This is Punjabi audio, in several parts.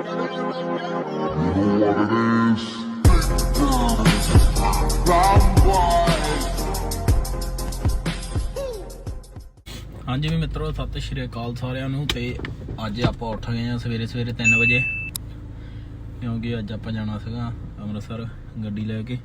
ਹਾਂਜੀ ਵੀ ਮਿੱਤਰੋ, ਸਤਿ ਸ਼੍ਰੀ ਅਕਾਲ ਸਾਰਿਆਂ ਨੂੰ ਤੇ ਅੱਜ ਆਪਾਂ ਉੱਠ ਗਏ ਆ ਸਵੇਰੇ ਸਵੇਰੇ 3 ਵਜੇ, ਕਿਉਂਕਿ ਅੱਜ ਆਪਾਂ ਜਾਣਾ ਸੀਗਾ ਅੰਮ੍ਰਿਤਸਰ ਗੱਡੀ ਲੈ ਕੇ।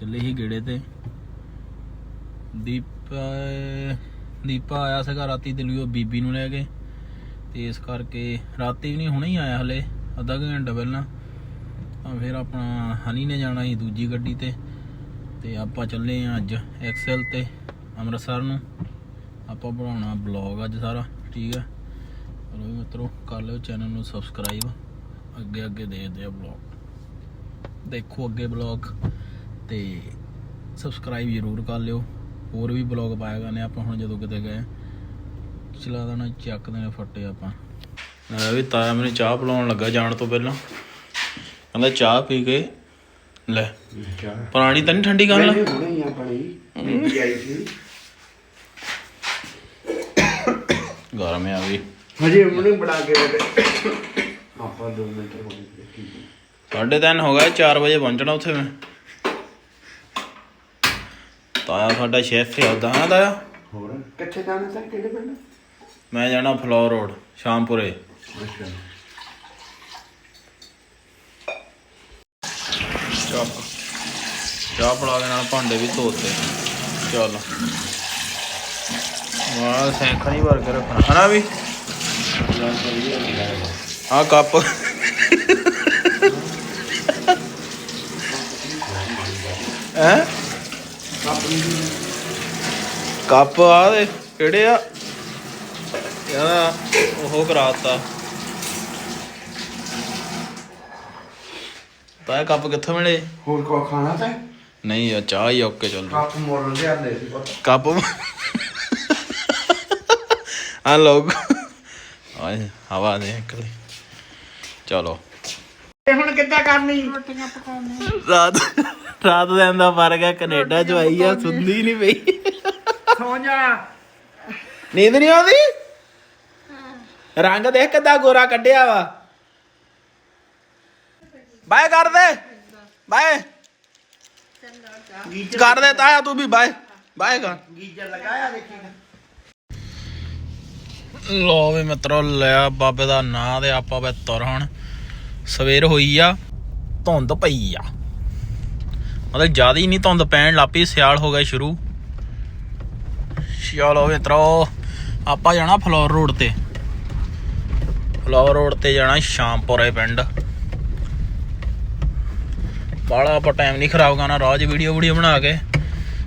ਚੱਲੇ ਸੀ ਗੇੜੇ ਤੇ। ਦੀਪਾ ਦੀਪਾ ਆਇਆ ਸੀਗਾ ਰਾਤੀ ਦਿੱਲੀੋਂ ਬੀਬੀ ਨੂੰ ਲੈ ਕੇ। ਤੇ ਇਸ ਕਰਕੇ ਰਾਤੀ ਵੀ ਨਹੀਂ, ਹੁਣੇ ਹੀ ਆਇਆ ਹਲੇ, ਅੱਧਾ ਕੁ ਘੰਟਾ ਪਹਿਲਾਂ। ਤਾਂ ਫਿਰ ਆਪਣਾ ਹਨੀ ਨੇ ਜਾਣਾ ਸੀ ਦੂਜੀ ਗੱਡੀ ਤੇ ਤੇ ਆਪਾਂ ਚੱਲੇ ਆ ਅੱਜ ਐਕਸਲ ਤੇ ਅੰਮ੍ਰਿਤਸਰ ਨੂੰ। ਆਪਾਂ ਬਣਾਉਣਾ ਬਲੌਗ ਅੱਜ ਸਾਰਾ, ਠੀਕ ਹੈ ਚਲੋ ਮਿੱਤਰੋ, ਕਰ ਲਿਓ ਚੈਨਲ ਨੂੰ ਸਬਸਕ੍ਰਾਈਬ ਅੱਗੇ ਅੱਗੇ ਦੇਖਦੇ ਆ ਬਲੌਗ ਦੇਖੋ ਅੱਗੇ ਬਲੌਗ ਤੇ ਸਬਸਕ੍ਰਾਈਬ ਜ਼ਰੂਰ ਕਰ ਲਿਓ। ਹੋਰ ਵੀ ਬਲੌਗ ਪਾਇਆ ਕਰਨੇ ਆਪਾਂ ਹੁਣ ਜਦੋਂ ਕਿਤੇ ਗਏ। ਚਲਾ ਦੇਣਾ ਚੱਕਦੇ ਨੇ ਫੱਟੇ ਆਪਾਂ। ਵੀ ਤਾਇਆ ਮੈਨੂੰ ਚਾਹ ਪਿਲਾਉਣ ਲੱਗਾ ਜਾਣ ਤੋਂ ਪਹਿਲਾਂ। ਕਹਿੰਦਾ ਚਾਹ ਪੀ ਕੇ ਲੈ। ਪੁਰਾਣੀ ਤਾਂ ਨਹੀਂ ਠੰਡੀ ਗੱਲ? ਨਹੀਂ ਹੁਣੇ ਹੀ ਆਪਣੀ ਵੀ ਆਈ ਸੀ। ਗਰਮ ਆ ਵੀ। ਹਜੇ ਮੈਨੂੰ ਬਣਾ ਕੇ ਦੇ ਆਪਾਂ 2 ਮਿੰਟ ਹੋ ਗਏ ਸਾਢੇ ਤਿੰਨ ਹੋ ਗਏ 4 ਵਜੇ ਪਹੁੰਚਣਾ ਉੱਥੇ ਮੈਂ। ਤਾਇਆ ਸਾਡਾ ਸ਼ੈਫ ਹੈ ਉਦਾਂ ਤਾਇਆ? ਹੋਰ ਕਿੱਥੇ ਜਾਣਾ ਸਰ? ਕਿਹੜੇ ਪਿੰਡ? ਮੈਂ ਜਾਣਾ ਫਲੋਰ ਰੋਡ, ਸ਼ਾਮਪੁਰੇ। ਅੱਛਾ ਚਾਹ ਚਾਹ ਪੜਾ ਦੇ ਨਾਲ ਭਾਂਡੇ ਵੀ ਧੋਤੇ। ਚੱਲ। ਵਾਹ ਸੈਂਖਾ ਨਹੀਂ ਭਰ ਰੱਖਣਾ। ਹਨਾ ਵੀ? ਆ ਕੱਪ। ਹੈ? ਕੱਪ ਆ ਦੇ। ਕਿਹੜੇ ਆ? ਯਾਰ ਉਹ ਕਰਾਤਾ। ਤਾਂ ਇਹ ਕੱਪ ਕਿੱਥੋਂ ਮਿਲੇ? ਹੋਰ ਕੋ ਖਾਣਾ ਤਾਂ? ਨਹੀਂ ਯਾਰ ਚਾਹ ਹੀ ਓਕੇ ਚੱਲ ਕੱਪ ਮੋੜ ਲਿਆਂਦੇ ਸੀ ਪੁੱਤ। ਕੱਪ ਆ ਲੋਗ ਆਏ ਹਵਾ ਦੇ ਨਿਕਲੀ। ਚਲੋ। ਤੇ ਹੁਣ ਕਿੱਦਾਂ ਕਰਨੀ? ਰਾਤ ਰਾਤ ਦੇ ਅੰਦਾ ਫ਼ਰਕ ਹੈ ਕੈਨੇਡਾ ਚ ਆਈ ਆ ਸੁਣਦੀ ਨਹੀਂ ਪਈ। ਸੌ ਜਾ। ਨੀਂਦ ਨਹੀਂ ਆਉਂਦੀ? ਰੰਗ ਦੇਖ ਕਿੱਦਾਂ ਗੋਰਾ ਕੱਢਿਆ ਵਾ। ਬਾਏ ਕਰ ਦੇ। ਬਾਏ। ਕਰ ਦੇ ਤਾਇਆ ਤੂੰ ਵੀ ਬਾਏ। ਬਾਏ ਕਰ। ਗੀਜਰ ਲਗਾਇਆ ਦੇਖੀ ਲੋ ਵੀ ਮਿੱਤਰੋ ਲਿਆ ਬਾਬੇ ਦਾ ਨਾਂ ਤੇ ਆਪਾਂ ਵੇ ਤੁਰ ਹੁਣ। ਸਵੇਰ ਹੋਈ ਆ, ਧੁੰਦ ਪਈ ਆ। ਮਤਲਬ ਜ਼ਿਆਦਾ ਹੀ ਨਹੀਂ ਧੁੰਦ ਪੈਣ ਲੱਪੀ ਸਿਆਲ ਹੋ ਗਿਆ ਸ਼ੁਰੂ। ਚਲੋ ਮਿੱਤਰੋ, ਆਪਾਂ ਜਾਣਾ ਫਲੋਰ ਰੋਡ ਤੇ। ਫਲੋਰ ਰੋਡ ਤੇ ਜਾਣਾ ਸ਼ਾਮਪੁਰੇ ਪਿੰਡ। ਬਾਲਾ ਆਪਾਂ ਟਾਈਮ ਨਹੀਂ ਖਰਾਬ ਕਰਨਾ ਰਾਜ ਵੀਡੀਓ ਵੀਡੀਓ ਬਣਾ ਕੇ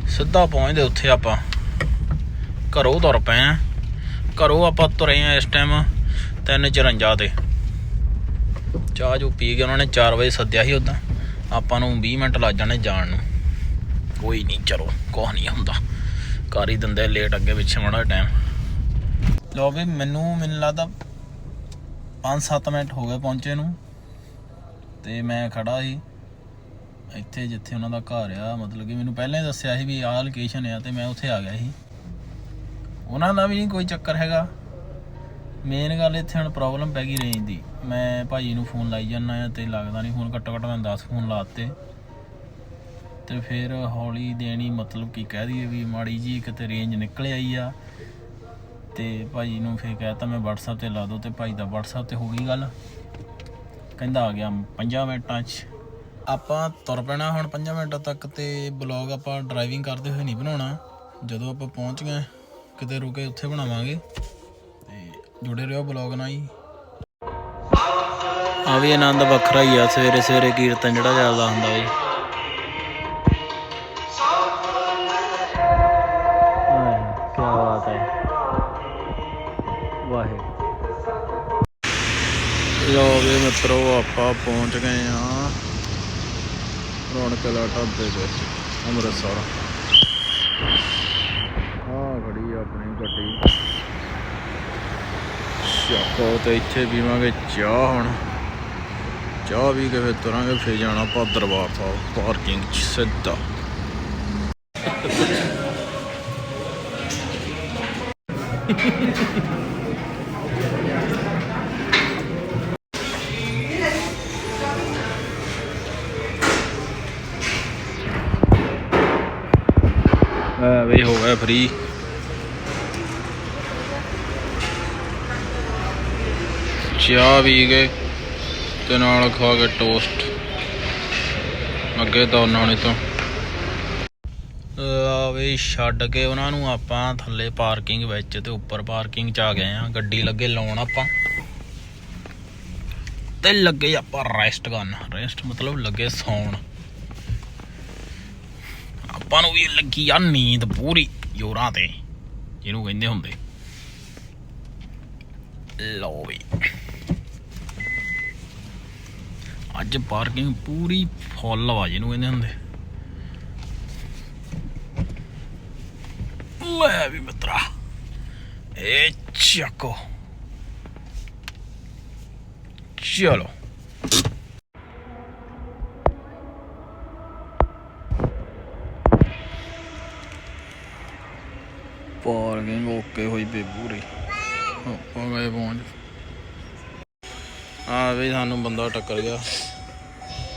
ਸਿੱਧਾ ਪਹੁੰਚਦੇ ਉੱਥੇ ਆਪਾਂ। ਘਰੋਂ ਤੁਰ ਪਏ ਆ। ਘਰੋਂ ਆਪਾਂ ਤੁਰੇ ਆ ਇਸ ਟਾਈਮ 354 ਤੇ। ਚਾਹ ਜੋ ਪੀ ਕੇ ਉਹਨਾਂ ਨੇ 4 ਵਜੇ ਸੱਦਿਆ ਸੀ ਉਦਾਂ। ਆਪਾਂ ਨੂੰ 20 ਮਿੰਟ ਲੱਗ ਜਾਣੇ ਜਾਣ ਨੂੰ। ਕੋਈ ਨਹੀਂ ਚਲੋ, ਕੁਛ ਨਹੀਂ ਹੁੰਦਾ। ਕਰ ਹੀ ਦਿੰਦੇ ਲੇਟ ਅੱਗੇ ਪਿੱਛੇ ਮਾੜਾ ਟਾਈਮ ਲੋ ਵੀ ਮੈਨੂੰ ਮੈਨੂੰ ਲੱਗਦਾ 5-7 ਮਿੰਟ ਹੋ ਗਏ ਪਹੁੰਚੇ ਨੂੰ। ਤੇ ਮੈਂ ਖੜਾ ਸੀ। ਇੱਥੇ ਜਿੱਥੇ ਉਹਨਾਂ ਦਾ ਘਰ ਆ, ਮਤਲਬ ਕਿ ਮੈਨੂੰ ਪਹਿਲਾਂ ਹੀ ਦੱਸਿਆ ਸੀ ਵੀ ਆਹ ਲੋਕੇਸ਼ਨ ਆ ਤੇ ਮੈਂ ਉੱਥੇ ਆ ਗਿਆ ਸੀ। ਉਹਨਾਂ ਦਾ ਵੀ ਨਹੀਂ ਕੋਈ ਚੱਕਰ ਹੈਗਾ। ਮੇਨ ਗੱਲ ਇੱਥੇ ਹੁਣ ਪ੍ਰੋਬਲਮ ਪੈ ਗਈ ਰੇਂਜ ਦੀ। ਮੈਂ ਭਾਜੀ ਨੂੰ ਫੋਨ ਲਾਈ ਜਾਂਦਾ ਆ ਤੇ ਲੱਗਦਾ ਨਹੀਂ ਫੋਨ ਘੱਟੋ ਘੱਟ ਮੈਂ 10 ਫੋਨ ਲਾਤੇ ਤੇ ਫਿਰ ਹੌਲੀ ਦੇਣੀ ਮਤਲਬ ਕੀ ਕਹਿ ਦਈਏ ਵੀ ਮਾੜੀ ਜੀ ਕਿਤੇ ਰੇਂਜ ਨਿਕਲ ਆਈ ਆ। ਤੇ ਭਾਜੀ ਨੂੰ ਫਿਰ ਕਹਿਤਾ ਮੈਂ WhatsApp ਤੇ ਲਾ ਦੋ ਤੇ ਭਾਈ ਦਾ WhatsApp ਤੇ ਹੋ ਗਈ ਗੱਲ। ਕਹਿੰਦਾ ਆ ਗਿਆ 5 ਮਿੰਟਾਂ 'ਚ। ਆਪਾਂ ਤੁਰ ਪੈਣਾ ਹੁਣ 5 ਮਿੰਟਾਂ ਤੱਕ ਤੇ ਬਲੌਗ ਆਪਾਂ ਡਰਾਈਵਿੰਗ ਕਰਦੇ ਹੋਏ ਨਹੀਂ ਬਣਾਉਣਾ। ਜਦੋਂ ਆਪਾਂ ਪਹੁੰਚ ਗਏ, ਕਿਤੇ ਰੁਕੇ ਉੱਥੇ ਬਣਾਵਾਂਗੇ। ਤੇ ਜੁੜੇ ਰਹੋ ਬਲੌਗ ਨਾਲ ਹੀ। ਆ ਵੀ ਆਨੰਦ ਵੱਖਰਾ ਹੀ ਆ ਸਵੇਰੇ ਸਵੇਰੇ ਕੀਰਤਨ ਜਿਹੜਾ ਚੱਲਦਾ ਹੁੰਦਾ ਬਈ ਲੋ ਵੀ ਮਿੱਤਰੋ ਆਪਾਂ ਪਹੁੰਚ ਗਏ ਆ ਰੌਣਕ ਦਾ ਢਾਬੇ ਤੇ ਅੰਮ੍ਰਿਤਸਰ। ਆ ਖੜੀ ਆ ਆਪਣੀ ਗੱਡੀ। ਸ਼ਾਪੋ ਤੇ ਇੱਥੇ ਪੀਵਾਂਗੇ ਚਾਹ ਹੁਣ। ਚਾਹ ਵੀ ਕੇ ਫਿਰ ਤੁਰਾਂਗੇ, ਫਿਰ ਜਾਣਾ ਆਪਾਂ ਦਰਬਾਰ ਸਾਹਿਬ ਪਾਰਕਿੰਗ 'ਚ ਸਿੱਧਾ। ਲੈ ਹੋ ਫ੍ਰੀ ਚਾਹ ਵੀ ਗਏ ਤੇ ਨਾਲ ਖਾ ਕੇ ਟੋਸਟ ਅੱਗੇ ਤਾਂ ਉਹਨਾਂ ਤੋਂ। ਆ ਛੱਡ ਕੇ ਉਹਨਾਂ ਨੂੰ ਆਪਾਂ ਥੱਲੇ ਪਾਰਕਿੰਗ ਵਿੱਚ ਤੇ ਉੱਪਰ ਪਾਰਕਿੰਗ ਚ ਆ ਗਏ ਆ ਗੱਡੀ ਲੱਗੇ ਲਾਉਣ ਆਪਾਂ। ਤੇ ਲੱਗੇ ਆਪਾਂ ਰੈਸਟ ਕਰਨ। ਰੈਸਟ ਮਤਲਬ ਲੱਗੇ ਸੌਣ। ਆਪਾਂ ਨੂੰ ਵੀ ਲੱਗੀ ਆ ਨੀਂਦ ਪੂਰੀ। ਜੋਰਾਂ ਤੇ ਜਿਹਨੂੰ ਕਹਿੰਦੇ ਹੁੰਦੇ ਲੋ ਵੀ ਅੱਜ ਪਾਰਕਿੰਗ ਪੂਰੀ ਫੁੱਲ ਵਾ ਜਿਹਨੂੰ ਕਹਿੰਦੇ ਹੁੰਦੇ ਲੈ ਵੀ ਮਿੱਤਰਾ ਇਹ ਚੱਕੋ ਚਲੋ ਪਾਰਕਿੰਗ ਓਕੇ ਹੋਈ ਪਈ ਪੂਰੀ ਆਪਾਂ ਗਏ ਪਹੁੰਚ। ਆ ਵੀ ਸਾਨੂੰ ਬੰਦਾ ਟੱਕਰ ਗਿਆ।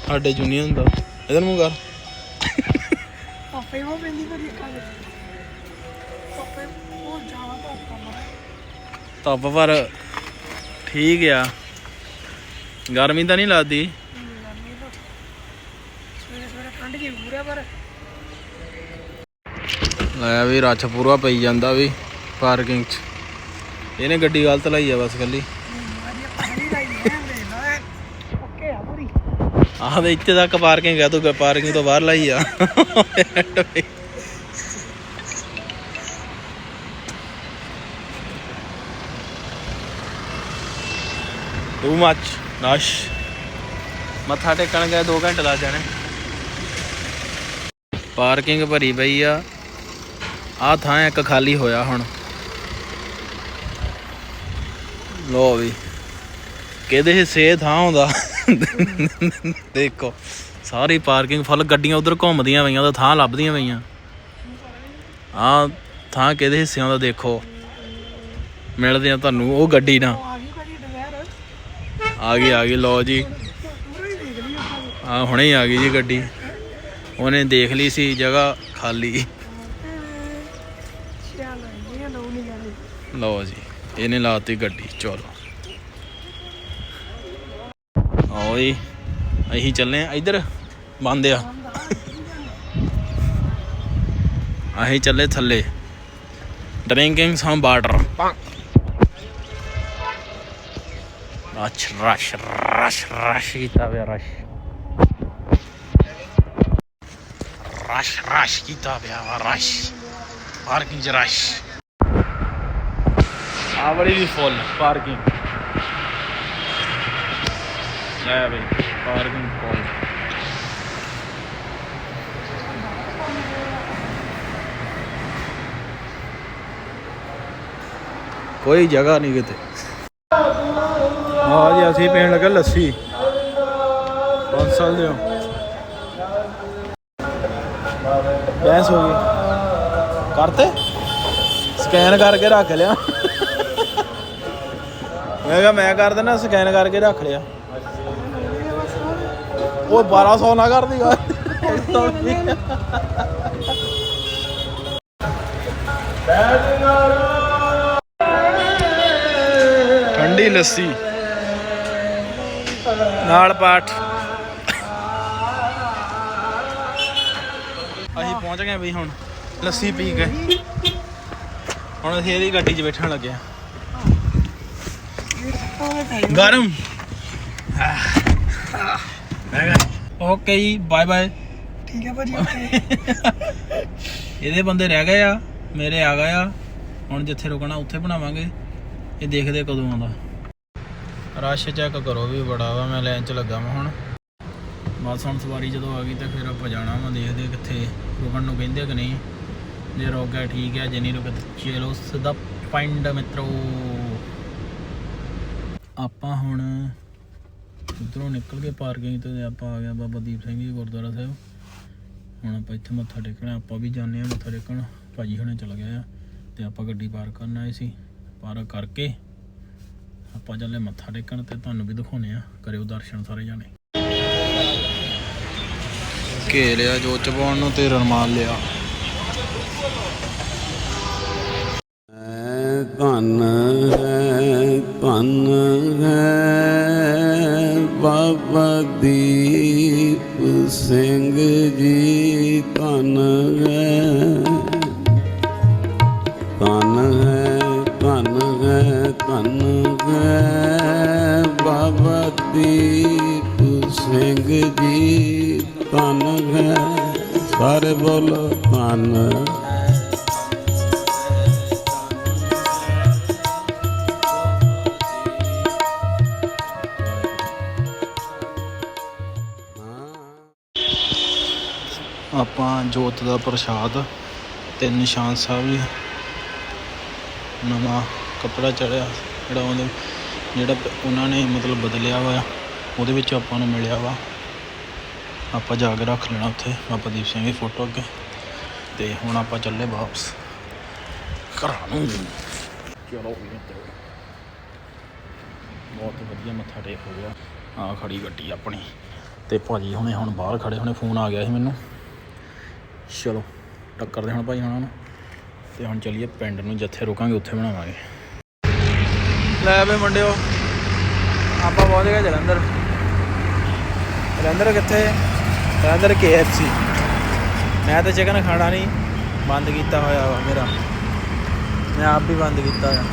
ਸਾਡੇ ਜੂਨੀਅਰ ਦਾ ਇਧਰ ਮੂੰਹ ਕਰ। ਪਾਪੇ ਉਹ ਪੈਂਦੀ ਪਰ ਇੱਕ ਆ ਪਾਪੇ ਉਹ ਜਾਣਾ ਤਾਂ ਕੰਮ ਧੁੱਪ ਪਰ ਠੀਕ ਆ। ਗਰਮੀ ਤਾਂ ਨਹੀਂ ਲੱਗਦੀ। ਗਰਮੀ ਤਾਂ ਸਵੇਰੇ ਸਵੇਰੇ ਠੰਡ ਜੀ ਪੂਰਾ ਪਰ ਲੈ ਵੀ ਰੱਛ ਪੂਰਾ ਪਈ ਜਾਂਦਾ ਵੀ ਪਾਰਕਿੰਗ 'ਚ। ਇਹਨੇ ਗੱਡੀ ਗਲਤ ਲਾਈ ਆ ਬਸ ਕੱਲੀ ਆ ਆਹ ਦੇ ਇੱਥੇ ਤੱਕ ਪਾਰਕਿੰਗ ਆ, ਤੂੰ ਪਾਰਕਿੰਗ ਤੋਂ ਬਾਹਰ ਲਾਈ ਆ। ਟੂ ਮੱਚ ਨਸ਼ ਮੱਥਾ ਟੇਕਣ ਗਏ 2 ਘੰਟੇ ਲੱਗ ਜਾਣੇ। ਪਾਰਕਿੰਗ ਭਰੀ ਪਈ ਆ। ਆ ਥਾਂ ਇੱਕ ਖਾਲੀ ਹੋਇਆ ਹੁਣ। ਲੋ ਵੀ। ਕਿਹਦੇ ਹਿੱਸੇ ਥਾਂ ਹੁੰਦਾ ਦੇਖੋ, ਸਾਰੀ ਪਾਰਕਿੰਗ ਫੁੱਲ, ਗੱਡੀਆਂ ਉਧਰ ਘੁੰਮਦੀਆਂ ਪਈਆਂ ਤਾਂ ਥਾਂ ਲੱਭਦੀਆਂ ਪਈਆਂ। ਆ ਥਾਂ ਕਿਹਦੇ ਹਿੱਸਿਆਂ ਦਾ ਦੇਖੋ। ਮਿਲਦੇ ਆ ਤੁਹਾਨੂੰ, ਉਹ ਗੱਡੀ ਨਾਲ। ਆ ਗਈ ਆ ਗਈ ਆ ਲਓ ਜੀ। ਪੂਰਾ ਆ ਹੁਣੇ ਹੀ ਆ ਗਈ ਜੀ ਗੱਡੀ। ਉਹਨੇ ਦੇਖ ਲਈ ਸੀ, ਜਗ੍ਹਾ ਖਾਲੀ ਚੱਲ ਇਹ ਲੋ ਨਹੀਂ ਜਾਂਦੀ ਲਓ ਜੀ, ਇਹਨੇ ਲਾਤੀ ਗੱਡੀ, ਚਲੋ। ਆਓ ਜੀ, ਅਸੀਂ ਚੱਲੇ ਆ ਇੱਧਰ ਬੰਦ ਆ ਅਸੀਂ ਚੱਲੇ ਥੱਲੇ। Drinking some water rush rush rush rush ਕੀਤਾ ਵੇ ਰਸ਼। ਰਸ਼ ਰਸ਼ ਕੀਤਾ ਪਿਆ ਰਸ਼। ਪਾਰਕਿੰਗ ਚ ਰਸ਼। ਆ ਬੜੀ ਵੀ ਫੁੱਲ ਪਾਰਕਿੰਗ ਲੈ ਬਈ ਪਾਰਕਿੰਗ ਫੁੱਲ ਕੋਈ ਜਗ੍ਹਾ ਨਹੀਂ ਕਿਤੇ। ਹਾਂ ਜੀ ਅਸੀਂ ਪੀਣ ਲੱਗੇ ਲੱਸੀ। ਪੰਜ ਸਾਲ ਦੇ ਹੋ। ਬੈਂਸ ਹੋ ਗਈ। ਕਰਤੇ? ਸਕੈਨ ਕਰਕੇ ਰੱਖ ਲਿਆ। ਮੈਂ ਕਿਹਾ ਮੈਂ ਕਰ ਦਿੰਦਾ ਸਕੈਨ ਕਰਕੇ ਰੱਖ ਲਿਆ। ਉਹ 1200 ਨਾ ਕਰਦੀ ਗਾ ਠੰਡੀ ਲੱਸੀ। ਨਾਲ ਪਾਠ। ਅਸੀਂ ਪਹੁੰਚ ਗਏ ਬਈ ਹੁਣ ਲੱਸੀ ਪੀ ਕੇ। ਹੁਣ ਅਸੀਂ ਇਹਦੀ ਗੱਡੀ 'ਚ ਬੈਠਣ ਲੱਗੇ ਆ। ਗਰਮ। ਓਕੇ ਜੀ ਬਾਏ ਬਾਏ ਠੀਕ ਹੈ ਭਾਜੀ ਓਕੇ ਇਹਦੇ ਬੰਦੇ ਰਹਿ ਗਏ ਆ ਮੇਰੇ ਆ ਗਏ ਆ। ਹੁਣ ਜਿੱਥੇ ਰੁਕਣਾ ਉੱਥੇ ਬਣਾਵਾਂਗੇ। ਇਹ ਦੇਖਦੇ ਕਦੋਂ ਆਉਂਦਾ। ਰਸ਼ ਚੈੱਕ ਕਰੋ ਵੀ ਬੜਾ ਵਾ ਮੈਂ ਲਾਈਨ 'ਚ ਲੱਗਾ ਮੈਂ ਹੁਣ। ਬਸ ਹੁਣ ਸਵਾਰੀ ਜਦੋਂ ਆ ਗਈ ਤੇ ਫਿਰ ਆਪਾਂ ਜਾਣਾ ਵਾ ਦੇਖਦੇ ਕਿੱਥੇ ਰੁਕਣ ਨੂੰ ਕਹਿੰਦੇ ਕਿ ਨਹੀਂ। ਜੇ ਰੁਕ ਗਿਆ ਠੀਕ ਹੈ ਜੇ ਨਹੀਂ ਰੁਕਿਆ ਚਲੋ ਸਿੱਧਾ ਪਿੰਡ ਮਿੱਤਰੋ। ਆਪਾਂ ਹੁਣ ਉਧਰੋਂ ਨਿਕਲ ਕੇ ਪਾਰਕਿੰਗ 'ਤੇ ਆਪਾਂ ਆ ਗਿਆ ਬਾਬਾ ਦੀਪ ਸਿੰਘ ਜੀ ਗੁਰਦੁਆਰਾ ਸਾਹਿਬ। ਹੁਣ ਆਪਾਂ ਇੱਥੇ ਮੱਥਾ ਟੇਕਣਾ, ਆਪਾਂ ਵੀ ਜਾਂਦੇ ਆ ਮੱਥਾ ਟੇਕਣ। ਭਾਜੀ ਹੁਣੇ ਚਲ ਗਏ ਆ ਤੇ ਆਪਾਂ ਗੱਡੀ ਪਾਰ ਕਰਨ ਆਏ ਸੀ। ਪਾਰ ਕਰਕੇ ਆਪਾਂ ਚੱਲੇ ਮੱਥਾ ਟੇਕਣ ਤੇ ਤੁਹਾਨੂੰ ਵੀ ਦਿਖਾਉਨੇ ਆ ਕਰਿਓ ਦਰਸ਼ਨ ਸਾਰੇ ਜਾਣੇ। ਘੇ ਲਿਆ ਜੋ ਚਬਾਉਣ ਨੂੰ ਤੇ ਰਣਮਾਲ ਲਿਆ। ਧੰਨ ਧਨ ਹੈ ਬਾਬਾ ਦੀਪ ਸਿੰਘ ਜੀ ਧਨ ਹੈ। ਧਨ ਹੈ ਧਨ ਹੈ ਧਨ ਹੈ ਬਾਬਾ ਦੀਪ ਸਿੰਘ ਜੀ ਧਨ ਹੈ। ਸਾਰੇ ਬੋਲੋ ਧਨ। ਆਪਾਂ ਜੋਤ ਦਾ ਪ੍ਰਸ਼ਾਦ ਤੇ ਨਿਸ਼ਾਨ ਸਾਹਿਬ ਵੀ ਨਵਾਂ ਕੱਪੜਾ ਚੜਿਆ, ਜਿਹੜਾ ਉਹਦੇ, ਜਿਹੜਾ ਉਹਨਾਂ ਨੇ ਮਤਲਬ ਬਦਲਿਆ ਹੋਇਆ, ਉਹਦੇ ਵਿੱਚ ਆਪਾਂ ਨੂੰ ਮਿਲਿਆ ਵਾ। ਆਪਾਂ ਜਾ ਕੇ ਰੱਖ ਲੈਣਾ ਉੱਥੇ, ਬਾਬਾ ਦੀਪ ਸਿੰਘ ਦੀ ਫੋਟੋ ਅੱਗੇ। ਤੇ ਹੁਣ ਆਪਾਂ ਚੱਲੇ ਵਾਪਸ। ਘਰਾਂ ਨੂੰ। ਚਲੋ ਵੀ ਮਿੱਤਰੋ ਬਹੁਤ ਵਧੀਆ ਮੱਥਾ ਟੇਕ ਹੋ ਗਿਆ। ਆ ਖੜੀ ਗੱਡੀ ਆਪਣੀ। ਤੇ ਭਾਜੀ ਹੁਣੇ ਹੁਣ ਬਾਹਰ ਖੜੇ ਹੁਣੇ, ਫੋਨ ਆ ਗਿਆ ਸੀ ਮੈਨੂੰ। ਚਲੋ ਟੱਕਰਦੇ ਹੁਣ ਭਾਈ ਹੁਣਾਂ ਨੂੰ। ਤੇ ਹੁਣ ਚੱਲੀਏ ਪਿੰਡ ਨੂੰ, ਜਿੱਥੇ ਰੁਕਾਂਗੇ ਉੱਥੇ ਬਣਾਵਾਂਗੇ। ਲੈ ਵੇ ਮੁੰਡਿਓ, ਆਪਾਂ ਪਹੁੰਚ ਗਏ ਜਲੰਧਰ। ਜਲੰਧਰ ਕਿੱਥੇ? ਜਲੰਧਰ KFC ਮੈਂ ਤਾਂ ਚਿਕਨ ਖਾਣਾ ਨਹੀਂ, ਬੰਦ ਕੀਤਾ ਹੋਇਆ ਵਾ ਮੇਰਾ। ਮੈਂ ਆਪ ਵੀ ਬੰਦ ਕੀਤਾ ਹੋਇਆ।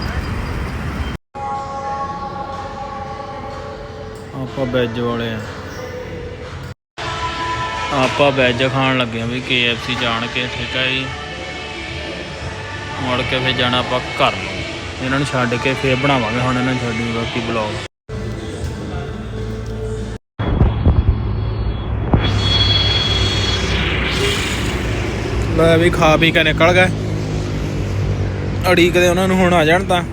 ਆਪਾਂ ਵੈਜ ਵਾਲੇ ਆ। ਆਪਾਂ ਵੈਜ ਖਾਣ ਲੱਗੇ ਆ ਵੀ KFC ਜਾਣ ਕੇ, ਠੀਕ ਹੈ ਜੀ। ਮੁੜ ਕੇ ਫਿਰ ਜਾਣਾ ਆਪਾਂ ਘਰ। ਨੂੰ ਇਹਨਾਂ ਨੂੰ ਛੱਡ ਕੇ ਫਿਰ ਬਣਾਵਾਂਗੇ ਹੁਣ ਇਹਨਾਂ ਨੂੰ ਛੱਡੀ ਬਾਕੀ ਬਲੌਗ ਲੈ ਵੀ ਖਾ ਪੀ ਕੇ ਨਿਕਲ ਗਏ। ਅੜੀਕਦੇ ਉਹਨਾਂ ਨੂੰ ਹੁਣ ਆ ਜਾਣ ਤਾਂ।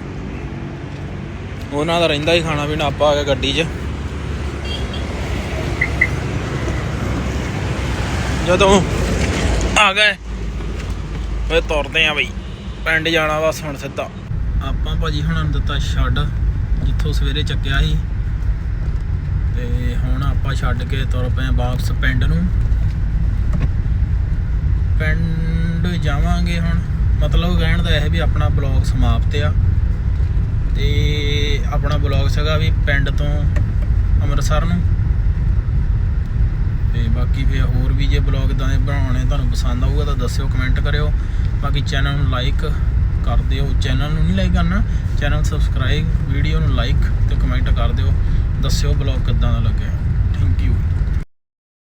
ਉਹਨਾਂ ਦਾ ਰਹਿੰਦਾ ਹੀ ਖਾਣਾ ਪੀਣਾ ਆਪਾਂ ਆ ਗਏ ਗੱਡੀ 'ਚ। ਜਦੋਂ ਆ ਗਏ ਫੇ ਤੁਰਦੇ ਆ ਬਈ। ਪਿੰਡ ਜਾਣਾ ਬਸ ਹੁਣ ਸਿੱਧਾ। ਆਪਾਂ ਭਾਜੀ ਹੁਣਾਂ ਨੂੰ ਦਿੱਤਾ ਛੱਡ, ਜਿੱਥੋਂ ਸਵੇਰੇ ਚੱਕਿਆ ਸੀ। ਤੇ ਹੁਣ ਆਪਾਂ ਛੱਡ ਕੇ ਤੁਰ ਪਏ ਆਂ ਵਾਪਸ ਪਿੰਡ ਨੂੰ। ਪਿੰਡ ਜਾਵਾਂਗੇ ਹੁਣ। ਮਤਲਬ ਕਹਿਣ ਦਾ ਇਹ ਵੀ ਆਪਣਾ ਬਲੌਗ ਸਮਾਪਤ ਆ। ਤੇ ਆਪਣਾ ਬਲੌਗ ਸੀਗਾ ਵੀ ਪਿੰਡ ਤੋਂ ਅੰਮ੍ਰਿਤਸਰ ਨੂੰ। ਤੇ ਬਾਕੀ ਫਿਰ ਹੋਰ ਵੀ ਜੇ ਬਲੌਗ ਇਦਾਂ ਦੇ ਬਣਾਉਣੇ ਤੁਹਾਨੂੰ ਪਸੰਦ ਆਊਗਾ ਤਾਂ ਦੱਸਿਓ ਕਮੈਂਟ ਕਰਿਓ। ਬਾਕੀ ਚੈਨਲ ਨੂੰ ਲਾਈਕ ਕਰ ਦਿਓ। ਚੈਨਲ ਨੂੰ ਨਹੀਂ ਲਾਈਕ ਕਰਨਾ ਚੈਨਲ ਸਬਸਕ੍ਰਾਈਬ ਵੀਡੀਓ ਨੂੰ ਲਾਈਕ ਤੇ ਕਮੈਂਟ ਕਰ ਦਿਓ। ਦੱਸਿਓ ਬਲੌਗ ਕਿੱਦਾਂ ਦਾ ਲੱਗਿਆ। Thank you